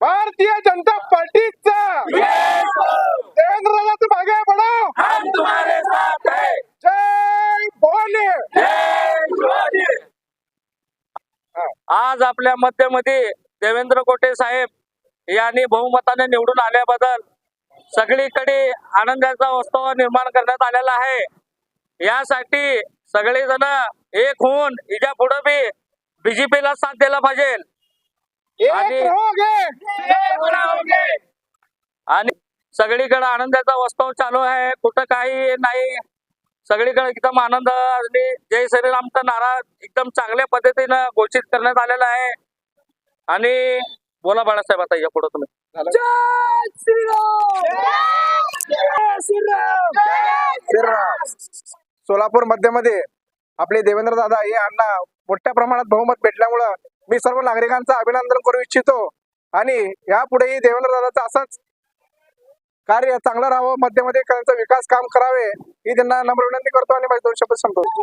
भारतीय जनता पार्टीचा. देवेंद्रनाथ मागे पडो. हम तुम्हारे साथ है. जय शिवाजी आज आपल्या मध्यमध्ये देवेंद्र कोटे साहेब यांनी बहुमताने निवडून आल्याबद्दल सगळीकडे आनंदाचा उत्सव निर्माण करण्यात आलेला आहे. यासाठी सगळेजण एक होऊन हिच्या पुढे बी बीजेपीला साथ द्यायला पाहिजे. आणि सगळीकडे आनंदाचा उत्सव चालू आहे. कुठं काही नाही. सगळीकडे एकदम आनंद आणि जय श्रीरामचा नारा एकदम चांगल्या पद्धतीनं घोषित करण्यात आलेला आहे. आणि बोला बाळासाहेब आता या पुढे तुम्ही. सोलापूर मध्यमध्ये आपले देवेंद्र दादा हे अण्णा मोठ्या प्रमाणात बहुमत भेटल्यामुळं मी सर्व नागरिकांचं अभिनंदन करू इच्छितो. आणि यापुढेही देवेंद्र दादाचं असंच कार्य चांगलं राहावं मध्यमध्ये त्यांचा विकास काम करावे ही त्यांना नम्र विनंती करतो आणि माझे दोन शब्द संपवतो.